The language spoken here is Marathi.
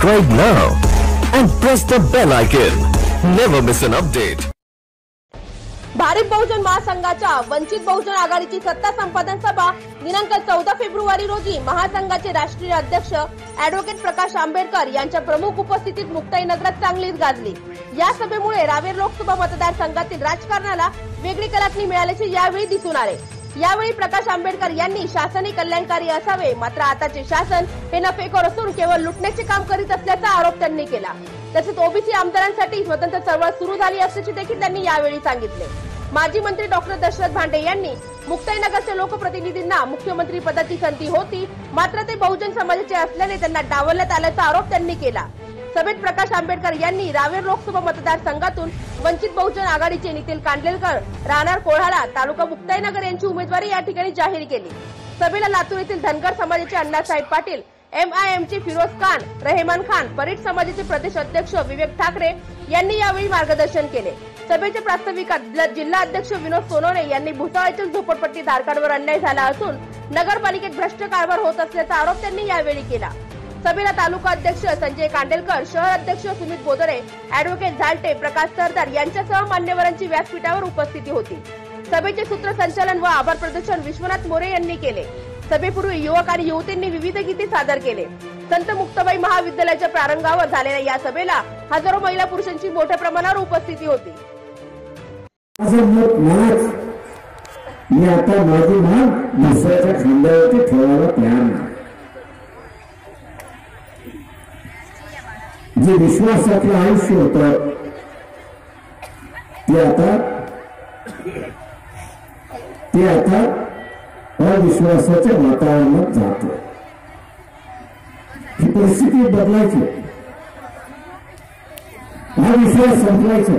Subscribe now and press the bell icon. Never miss an update. Bharat बहुजन महासंघाच्या वंचित बहुजन आघाडीची सत्ता संपादन सभा दिनांक चौदा फेब्रुवारी रोजी महासंघाचे राष्ट्रीय अध्यक्ष अॅडव्होकेट प्रकाश आंबेडकर यांच्या प्रमुख उपस्थितीत मुक्ताई नगरात चांगलीच गाजली या सभेमुळे रावेर लोकसभा मतदारसंघातील राजकारणाला वेगळी कलाटणी मिळाल्याचे यावेळी दिसून आले यावेळी प्रकाश आंबेडकर यांनी शासनही कल्याणकारी असावे मात्र आताचे शासन हे नफेखोर असून केवळ लुटण्याचे काम करीत असल्याचा आरोप त्यांनी केला. तसेच ओबीसी आमदारांसाठी स्वतंत्र चळवळ सुरू झाली असल्याचे देखील त्यांनी यावेळी सांगितले. माजी मंत्री डॉक्टर दशरथ भांडे यांनी मुक्ताईनगरच्या लोकप्रतिनिधींना मुख्यमंत्री पदाची संधी होती मात्र ते बहुजन समाजाचे असल्याने त्यांना डावलण्यात आल्याचा आरोप त्यांनी केला. सभेत प्रकाश आंबेडकर यांनी रावेर लोकसभा मतदारसंघातून वंचित बहुजन आघाडीचे नितीन कांडलेलकर राहणार कोल्हाळा तालुका मुक्ताईनगर यांची उमेदवारी या ठिकाणी जाहीर केली. सभेला लातूर येथील धनगर समाजाचे Annasaheb Patil M I M चे फिरोज खान रहेमान खान परीट समाजाचे प्रदेश अध्यक्ष विवेक ठाकरे यांनी यावेळी मार्गदर्शन केले. सभेच्या प्रास्ताविकात जिल्हा अध्यक्ष विनोद सोनवणे यांनी भुसावळ झोपडपट्टी धारकांवर अन्याय झाला असून नगरपालिकेत भ्रष्ट कारभार होत असल्याचा आरोप त्यांनी यावेळी केला. सभेला तालुका अध्यक्ष संजय कांडेलकर शहर अध्यक्ष सुमित बोदरे अॅडव्होकेट झालटे प्रकाश सरदार यांच्यासह मान्यवरांची व्यासपीठावर उपस्थिती होती. सभेचे सूत्रसंचालन व आभार प्रदर्शन विश्वनाथ मोरे यांनी केले. सभेपूर्वी युवक आणि युवतींनी विविध गीते सादर केले. संत मुक्ताबाई महाविद्यालयाच्या प्रारंभावर झालेल्या या सभेला हजारो महिला पुरुषांची मोठ्या प्रमाणावर उपस्थिती होती. मी आता माझी मान दुसऱ्याच्या खांद्यावरती ठेवायला तयार नाही. जे विश्वासातलं आयुष्य होत ते आता ते आता अविश्वासाच्या वातावरणात जात. ही परिस्थिती बदलायची. हा विश्वास संपवायचा